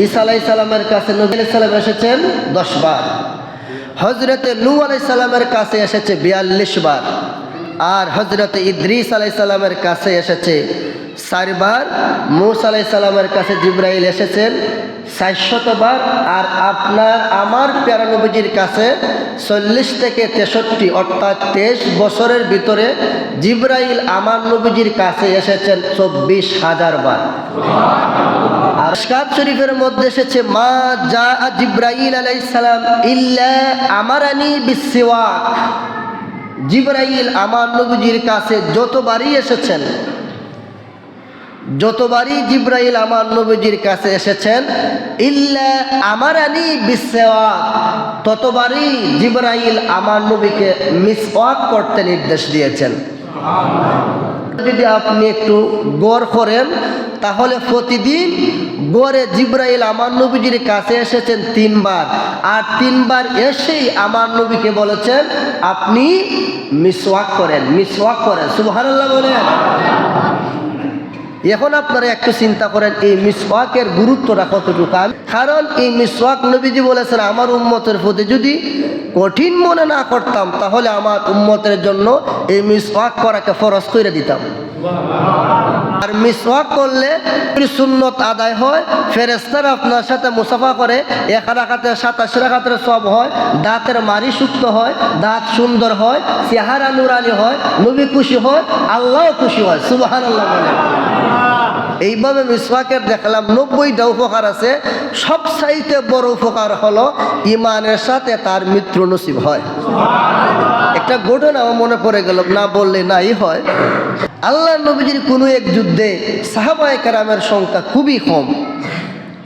ঈসা আলাই সালামের কাছে নবী সালাম এসেছেন দশ বার। হজরতে নূ আলাই সালামের কাছে এসেছে বিয়াল্লিশ বার। আর হজরত ইদ্রিস আলাই সালামের কাছে এসেছে চারবার মুস আলাই সালামের কাছে জিব্রাইল এসেছেন ষাটশতবার আর আপনার, আমার প্যারানবীজির কাছে চল্লিশ থেকে তেষট্টি, অর্থাৎ তেইশ বছরের ভিতরে জিব্রাইল আমার নবীজির কাছে এসেছেন চব্বিশ হাজার বার। আর কাব শরীফের মধ্যে এসেছে, মা যা জিব্রাইল আলাইসালাম ইল্লা আমারানি বিসিওয়াক। জিব্রাইল আমার নবীজির কাছে যতবারই এসেছেন, যতবারই জিব্রাইল আমার নবীজির কাছে এসেছেন, ইল্লা আমার আনি বিসওয়াক, ততবারই জিব্রাইল আমার নবীকে মিসওয়াক করতে নির্দেশ দিয়েছেন। যদি আপনি একটু গড় করেন, তাহলে প্রতিদিন গড়ে জিব্রাইল আমার নবীজির কাছে এসেছেন তিনবার। আর তিনবার এসেই আমার নবীকে বলেছেন, আপনি মিসওয়াক করেন মিসওয়াক করেন। সুবহানাল্লাহ বলেন। এখন আপনারা একটু চিন্তা করেন, এই মিসওয়াকের গুরুত্বটা কতটুকু? আমি কারণ এই মিসওয়াক নবীজি বলেছেন, আমার উম্মতের প্রতি যদি কঠিন মনে না করতাম, তাহলে আমার উম্মতের জন্য এই মিসওয়াক করাকে ফরজ করে দিতাম। আর মিসওয়াক করলে সুন্নত আদায় হয় ফেরেস্তার আপনার সাথে মুসাফা করে, এক রাখাতে সাতাশ রাখাতের সব হয়, দাঁতের মারি সুক্ত হয়, দাঁত সুন্দর হয়, চেহারা নুরানি হয়, নবী খুশি হয়, আল্লাহ খুশি হয় সুবাহান আল্লাহ এইভাবে মিসওয়াকের দেখলাম নব্বইটা উপকার আছে। সব চাইতে বড় উপকার হলো ইমানের সাথে তার মৃত্যু নসিব হয়। একটা ঘটনা মনে পড়ে গেল, না বললে নাই হয়। আল্লাহ নবীজির কোনো এক যুদ্ধে সাহাবায় কারামের সংখ্যা খুবই কম।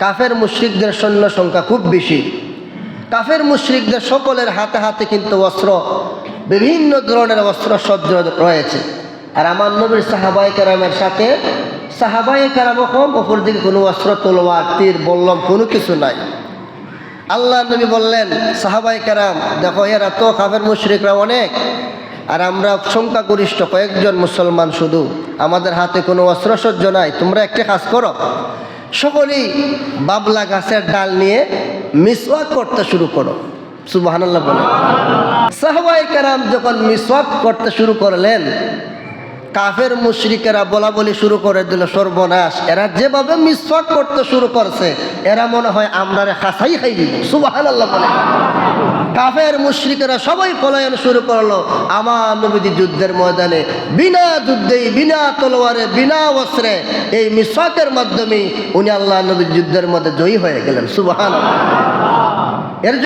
কাফের মুশ্রিকদের সৈন্য সংখ্যা খুব বেশি। কাফের মুশ্রিকদের সকলের হাতে হাতে কিন্তু অস্ত্র, বিভিন্ন ধরনের অস্ত্র সজ্জ রয়েছে। আর আমার নবীর সাহাবাই কারামের সাথে সাহাবাই কারামও কম অপর দিকে কোনো অস্ত্র, তলোয়ার, তীর, বললাম কোনো কিছু নাই। আল্লাহ নবী বললেন সাহাবাই কারাম, দেখো এরা তো কাফের মুশ্রিকরা অনেক। আর আমরা সংখ্যাগরিষ্ঠ কয়েকজন মুসলমান শুধু। আমাদের হাতে কোনো অস্ত্রসজ্জ নাই, তোমরা একটা কাজ করো। সকলেই বাবলা গাছের ডাল নিয়ে মিসওয়াক করতে শুরু করো। সুবাহ বলে। সাহবাই কারাম যখন মিসওয়াক করতে শুরু করলেন কাফের মুশরিকেরা বলা বলি শুরু করে দিল, সর্বনাশ। এরা যেভাবে মিসওয়াক করতে শুরু করছে, এরা মনে হয় আমরা খাসাই খাই সুবাহান আল্লাহ বলে। কাফের মুশরিকেরা সবাই পলায়ন শুরু করল। আমার নবীজি যুদ্ধের ময়দানে বিনা যুদ্ধেই, বিনা তলোয়ারে, বিনা অস্ত্রে এই মিসওয়াকের মাধ্যমে উনি আল্লাহ নবী যুদ্ধের মধ্যে জয়ী হয়ে গেলেন। সুবাহান